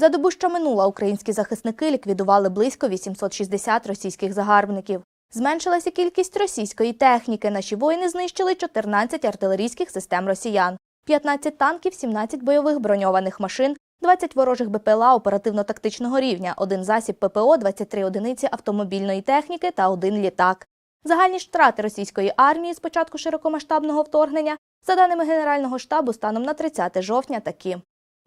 За добу, що минула, українські захисники ліквідували близько 860 російських загарбників. Зменшилася кількість російської техніки. Наші воїни знищили 14 артилерійських систем росіян, 15 танків, 17 бойових броньованих машин, 20 ворожих БПЛА оперативно-тактичного рівня, один засіб ППО, 23 одиниці автомобільної техніки та один літак. Загальні втрати російської армії з початку широкомасштабного вторгнення, за даними Генерального штабу, станом на 30 жовтня такі.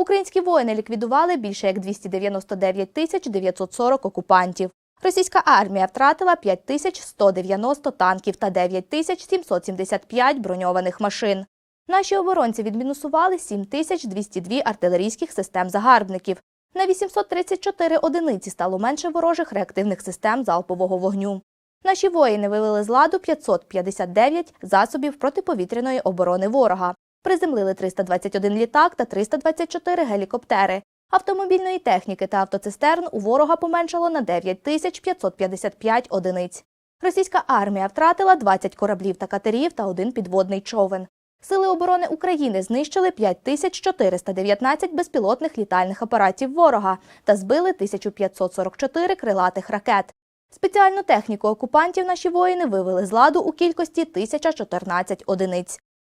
Українські воїни ліквідували більше як 299 тисяч 940 окупантів. Російська армія втратила 5190 танків та 9775 броньованих машин. Наші оборонці відмінусували 7202 артилерійських систем загарбників. На 834 одиниці стало менше ворожих реактивних систем залпового вогню. Наші воїни вивели з ладу 559 засобів протиповітряної оборони ворога. Приземлили 321 літак та 324 гелікоптери. Автомобільної техніки та автоцистерн у ворога поменшало на 9555 одиниць. Російська армія втратила 20 кораблів та катерів та один підводний човен. Сили оборони України знищили 5419 безпілотних літальних апаратів ворога та збили 1544 крилатих ракет. Спеціальну техніку окупантів наші воїни вивели з ладу у кількості 1014 одиниць.